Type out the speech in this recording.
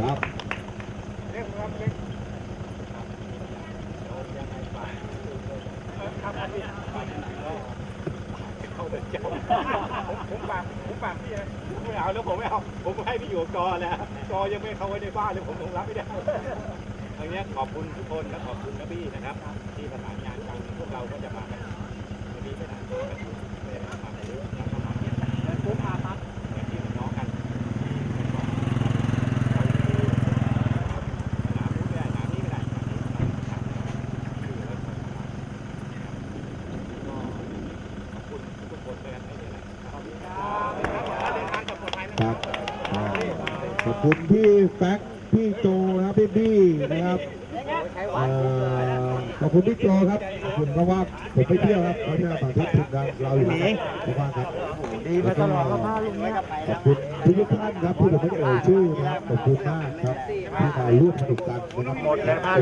ครับ ผมฝากผมฝากพี่นะผมไม่เอาแล้วผมไม่เอา ผมให้พี่อยู่กับจอแล้วจอยังไม่เข้าไว้ในบ้านเลยผมคงรับไม่ได้อย่างเงี้ยขอบคุณทุกคนและขอบคุณนะพี่นะครับ ที่ประสานงานกันพวกเราก็จะมากันวันนี้ไม่นานก็มาไม่ได้มาเยอะแล้วก็มาเนี่ยผมพาครับเหมือนที่น้องกันสนามนู้นไม่ได้สนามนี้ไม่ได้สนามนี้อยู่แล้วก็ขอบคุณทุกคนเลยนะไม่มีอะไรขอบคุณครับเดินทางกลับปลอดภัย นะครับอ่าขอบคุณพี่แฟกพี่โจนะครับพี่บี้นะครับเอ่อขอบคุณพี่โจครับขอบคุณเพราะว่าผมไปเที่ยวครับเขาจะมาทุกทีมงานเราอยู่นะครับขอบคุณมากครับดีมาตลอดก็พาลุงเนี่ยขอบคุณทุกท่านครับที่ผมไม่ได้เอ่ยชื่อนะครับขอบคุณมากครับที่มาร่วมสนุกกันนะครับ